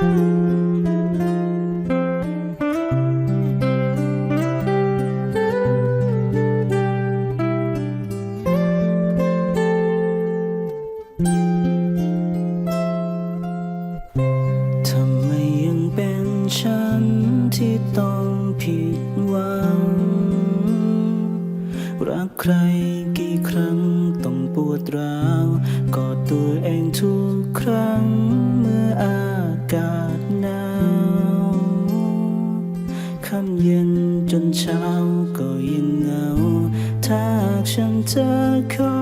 ทำไมยังเป็นฉันที่ต้องผิดหวัง รักใครกี่ครั้งต้องปวดร้าวกอดตัวเองทุกครั้งากาศหนาวค่ำเย็นจนเช้าก็ยังเหงา ถ้าฉันจะขอ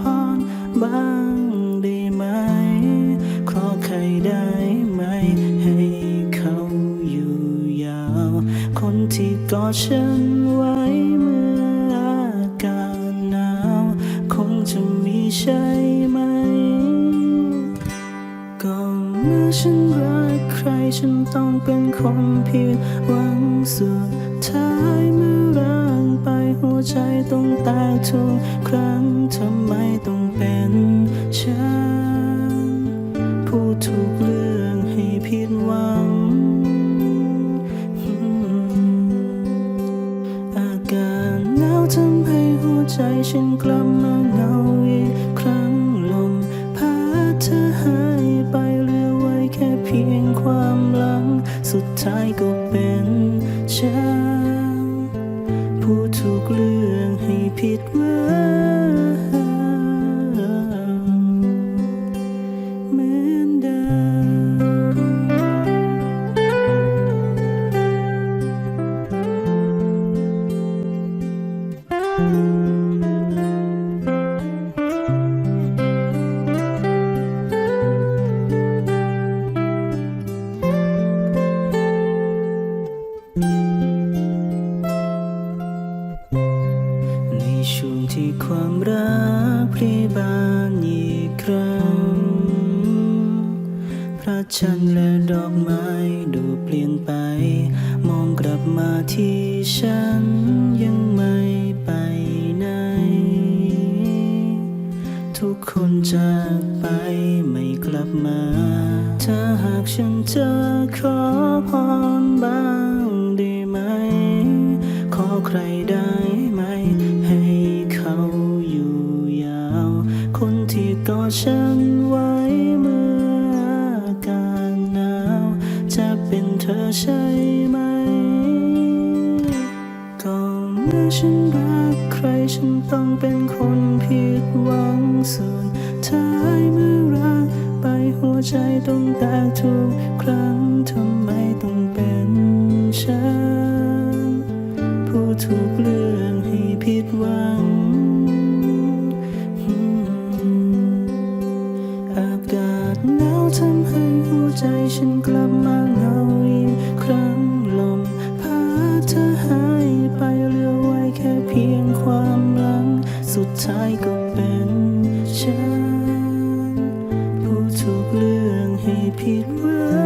พรบ้างได้ไหม ขอใครได้ไหม ให้เขาอยู่ยาว คนที่กอดฉันไว้เมื่ออากาศหนาว คงจะมีใช่ไหม ก็เมื่อฉันรัก ใครฉันต้องเป็นคนผิดหวังสุดท้ายเมื่อรักไปหัวใจต้องแตกทุกครั้งทำไมต้องเป็นฉันพูดทุกเรื่องให้ผิดหวัง อากาศหนาวทำให้หัวใจฉันกลับมาเหงา ท้ายก็เป็นฉันพูดทุกเรื่องให้ผิดหวังเหมือนเดิมใน พระจันและดอกไม้ดูเปลี่ยนไป มองกลับมาที่ฉันยังไม่ไปไหน ทุกคนจากไปไม่กลับมา ถ้าหากฉันจะขอพรบ้างได้ไหม ขอใครได้ไหม ให้เขาอยู่ยาว คนที่กอดฉัน ใช่ไหม ก็เมื่อฉันรักใครฉันต้องเป็นคนผิดหวังสุดท้ายเมื่อรักไปหัวใจต้องแตกทุกครั้งทำไมต้องเป็นฉันพูดทุกเรื่องให้ผิดหวังอากาศหนาวทำให้หัวใจฉันกลับมาเหงาอีก ครั้งลมพาเธอหายไปเหลือไว้แค่เพียงความหลัง สุดท้ายก็เป็นฉัน ผู้ทุกเรื่องให้ผิดหวัง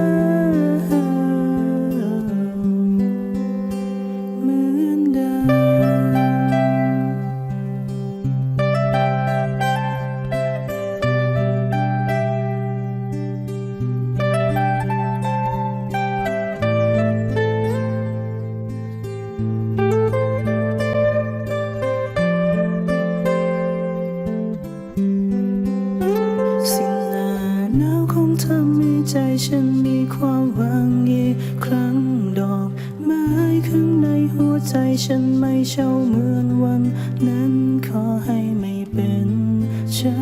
ฉันมีความหวังอีกครั้งดอกไม้ข้างในหัวใจฉันไม่เช่าเหมือนวันนั้นขอให้ไม่เป็นฉั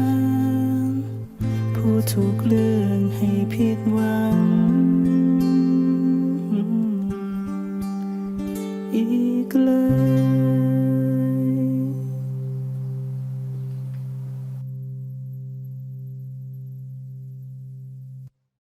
น ผู้ถูกเรื่องให้ผิดหวัง